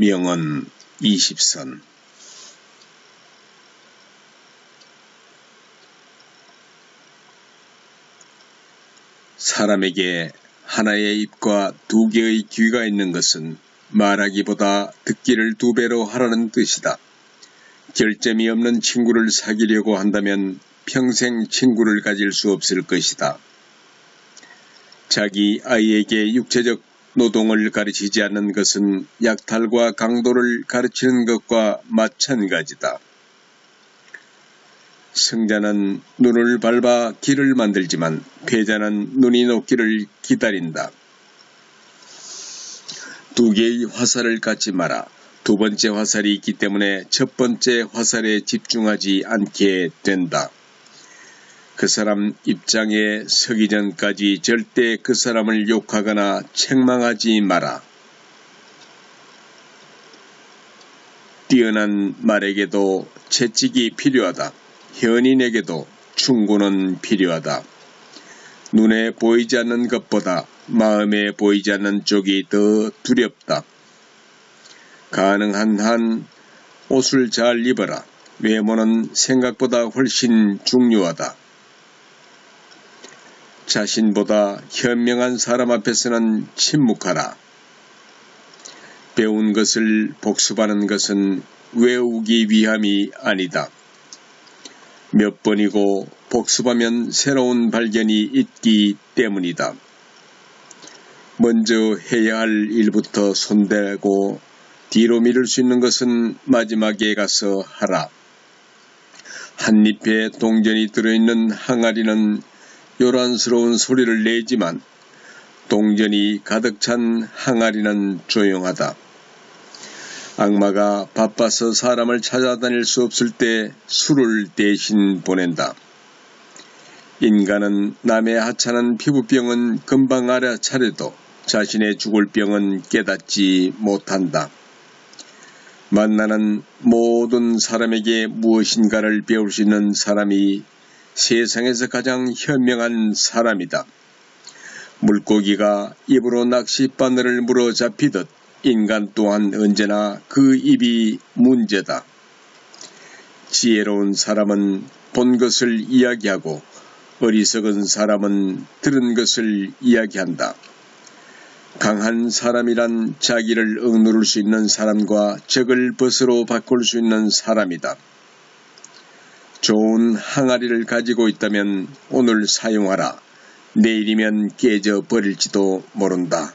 명언 20선 사람에게 하나의 입과 두 개의 귀가 있는 것은 말하기보다 듣기를 두 배로 하라는 뜻이다. 결점이 없는 친구를 사귀려고 한다면 평생 친구를 가질 수 없을 것이다. 자기 아이에게 육체적 노동을 가르치지 않는 것은 약탈과 강도를 가르치는 것과 마찬가지다. 승자는 눈을 밟아 길을 만들지만 패자는 눈이 녹기를 기다린다. 두 개의 화살을 갖지 마라. 두 번째 화살이 있기 때문에 첫 번째 화살에 집중하지 않게 된다. 그 사람 입장에 서기 전까지 절대 그 사람을 욕하거나 책망하지 마라. 뛰어난 말에게도 채찍이 필요하다. 현인에게도 충고는 필요하다. 눈에 보이지 않는 것보다 마음에 보이지 않는 쪽이 더 두렵다. 가능한 한 옷을 잘 입어라. 외모는 생각보다 훨씬 중요하다. 자신보다 현명한 사람 앞에서는 침묵하라. 배운 것을 복습하는 것은 외우기 위함이 아니다. 몇 번이고 복습하면 새로운 발견이 있기 때문이다. 먼저 해야 할 일부터 손대고 뒤로 미룰 수 있는 것은 마지막에 가서 하라. 한 잎에 동전이 들어있는 항아리는 요란스러운 소리를 내지만 동전이 가득 찬 항아리는 조용하다. 악마가 바빠서 사람을 찾아다닐 수 없을 때 술을 대신 보낸다. 인간은 남의 하찮은 피부병은 금방 알아차려도 자신의 죽을 병은 깨닫지 못한다. 만나는 모든 사람에게 무엇인가를 배울 수 있는 사람이 세상에서 가장 현명한 사람이다. 물고기가 입으로 낚싯바늘을 물어 잡히듯 인간 또한 언제나 그 입이 문제다. 지혜로운 사람은 본 것을 이야기하고 어리석은 사람은 들은 것을 이야기한다. 강한 사람이란 자기를 억누를 수 있는 사람과 적을 벗으로 바꿀 수 있는 사람이다. 좋은 항아리를 가지고 있다면 오늘 사용하라. 내일이면 깨져 버릴지도 모른다.